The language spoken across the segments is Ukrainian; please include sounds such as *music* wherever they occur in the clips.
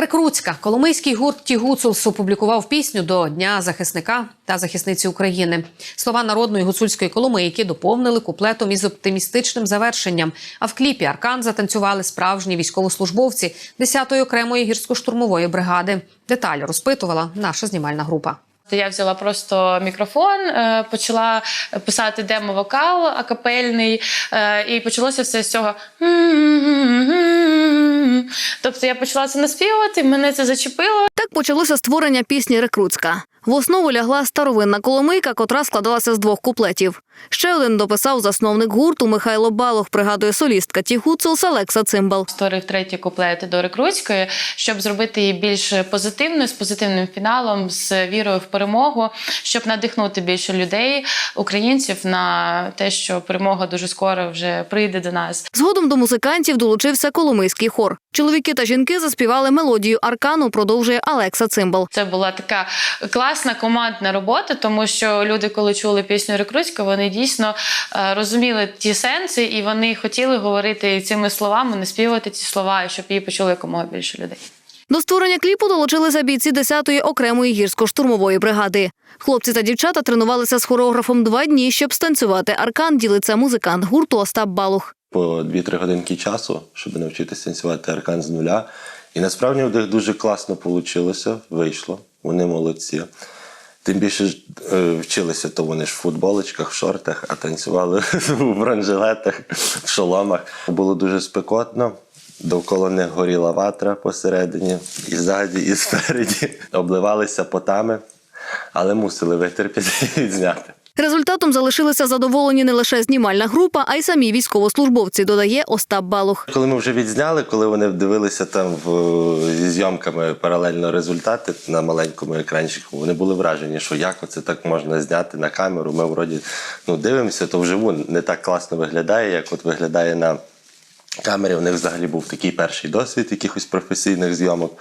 Рекрутська коломийський гурт Ті Гуцулс опублікував пісню до Дня захисника та захисниці України. Слова народної гуцульської коломийки доповнили куплетом із оптимістичним завершенням. А в кліпі Аркан затанцювали справжні військовослужбовці 10-ї окремої гірсько-штурмової бригади. Деталі розпитувала наша знімальна група. Я взяла просто мікрофон, е, почала писати демо-вокал акапельний, е, і почалося все з цього. Тобто я почала це наспівати, мене це зачепило. Так почалося створення пісні Рекрутська. В основу лягла старовинна коломийка, котра складалася з двох куплетів. Ще один дописав засновник гурту Михайло Балох, пригадує солістка Ті Гуцулс Олекса Цимбал. Створив третій куплет до рекрутської, щоб зробити її більш позитивною, з позитивним фіналом, з вірою в перемогу, щоб надихнути більше людей, українців на те, що перемога дуже скоро вже прийде до нас. Згодом до музикантів долучився коломийський хор. Чоловіки та жінки заспівали мелодію аркану, продовжує Олекса Цимбал. Це була така класна командна робота, тому що люди, коли чули пісню Рекрутська, вони дійсно е, розуміли ті сенси, і вони хотіли говорити цими словами, не співати ці слова, і щоб її почули якомога більше людей. До створення кліпу долучилися бійці 10-ї окремої гірсько-штурмової бригади. Хлопці та дівчата тренувалися з хореографом два дні, щоб станцювати аркан. Ділиться музикант гурту Остап Балух. по 2-3 годинки часу, щоб навчитися танцювати аркан з нуля. І насправді в них дуже класно вийшло, вийшло. Вони молодці. Тим більше е, вчилися, то вони ж в футболочках, в шортах, а танцювали *laughs* в бронжилетах, в шоломах. Було дуже спекотно. Довкола них горіла ватра посередині, і ззаді, і спереді. Обливалися потами, але мусили витерпіти і відзняти. Результатом залишилися задоволені не лише знімальна група, а й самі військовослужбовці, додає Остап Балух. Коли ми вже відзняли, коли вони дивилися там в, зі зйомками паралельно результати на маленькому екранчику, вони були вражені, що як оце так можна зняти на камеру. Ми вроді ну, дивимося, то вживу не так класно виглядає, як от виглядає на камері. У них взагалі був такий перший досвід якихось професійних зйомок.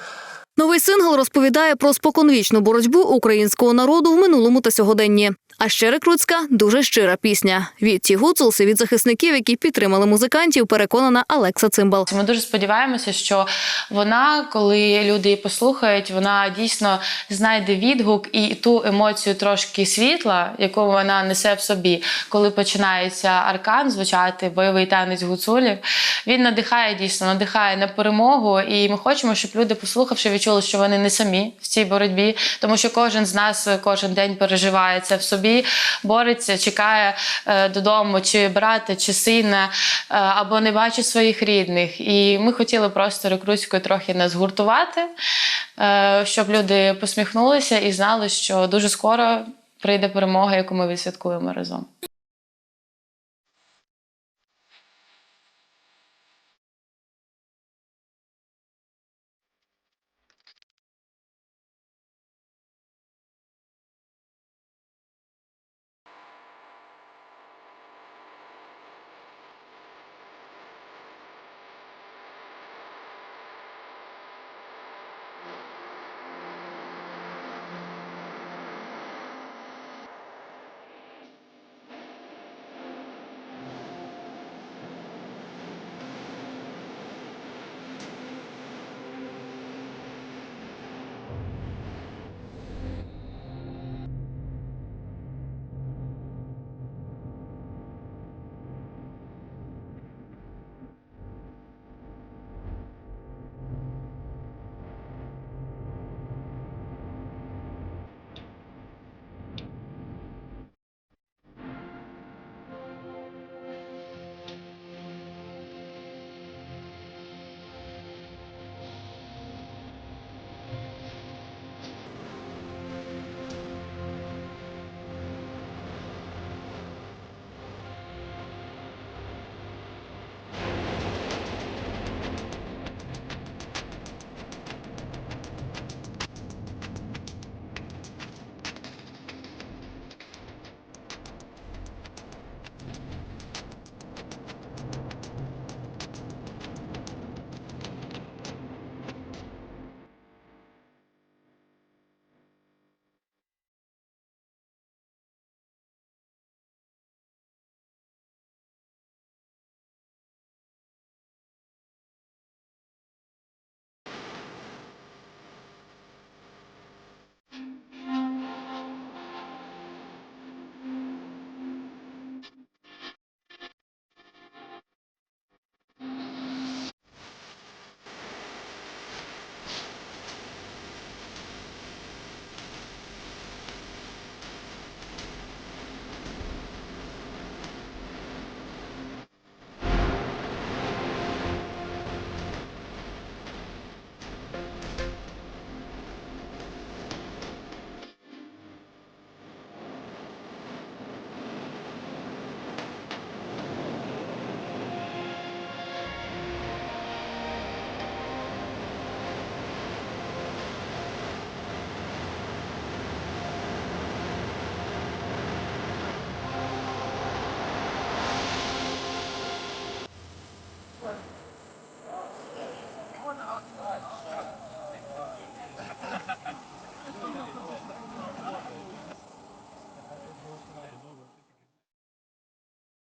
Новий сингл розповідає про споконвічну боротьбу українського народу в минулому та сьогоденні. А ще рекрутська дуже щира пісня. Від ті гуцулси від захисників, які підтримали музикантів, переконана Олекса Цимбал. Ми дуже сподіваємося, що вона, коли люди її послухають, вона дійсно знайде відгук і ту емоцію трошки світла, яку вона несе в собі, коли починається аркан звучати, бойовий танець гуцулів. Він надихає дійсно, надихає на перемогу. І ми хочемо, щоб люди, послухавши, відчули, що вони не самі в цій боротьбі, тому що кожен з нас кожен день переживає це в собі, бореться, чекає е, додому, чи брата, чи сина, е, або не бачить своїх рідних. І ми хотіли просто рекрутською трохи нас згуртувати, е, щоб люди посміхнулися і знали, що дуже скоро прийде перемога, яку ми відсвяткуємо разом.